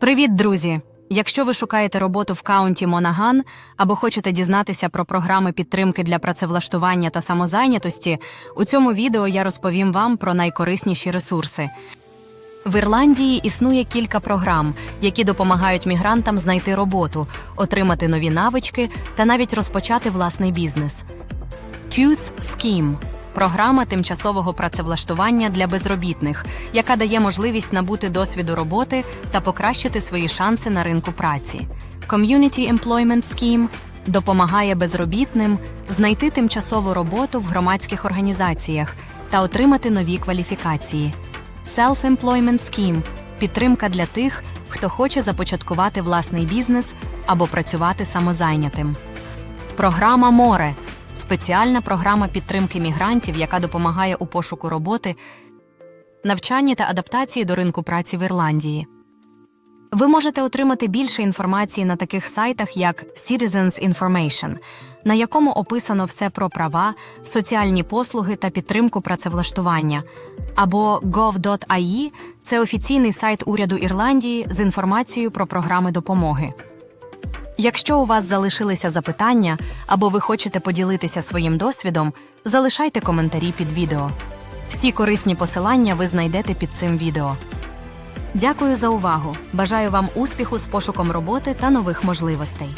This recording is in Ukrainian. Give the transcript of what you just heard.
Привіт, друзі! Якщо ви шукаєте роботу в каунті Монаган або хочете дізнатися про програми підтримки для працевлаштування та самозайнятості, у цьому відео я розповім вам про найкорисніші ресурси. В Ірландії існує кілька програм, які допомагають мігрантам знайти роботу, отримати нові навички та навіть розпочати власний бізнес. TUS Scheme – програма тимчасового працевлаштування для безробітних, яка дає можливість набути досвіду роботи та покращити свої шанси на ринку праці. Community Employment Scheme допомагає безробітним знайти тимчасову роботу в громадських організаціях та отримати нові кваліфікації. Self-Employment Scheme – підтримка для тих, хто хоче започаткувати власний бізнес або працювати самозайнятим. Програма Море спеціальна програма підтримки мігрантів, яка допомагає у пошуку роботи, навчанні та адаптації до ринку праці в Ірландії. Ви можете отримати більше інформації на таких сайтах, як Citizens Information, на якому описано все про права, соціальні послуги та підтримку працевлаштування, або gov.ie – це офіційний сайт уряду Ірландії з інформацією про програми допомоги. Якщо у вас залишилися запитання або ви хочете поділитися своїм досвідом, залишайте коментарі під відео. Всі корисні посилання ви знайдете під цим відео. Дякую за увагу! Бажаю вам успіху з пошуком роботи та нових можливостей.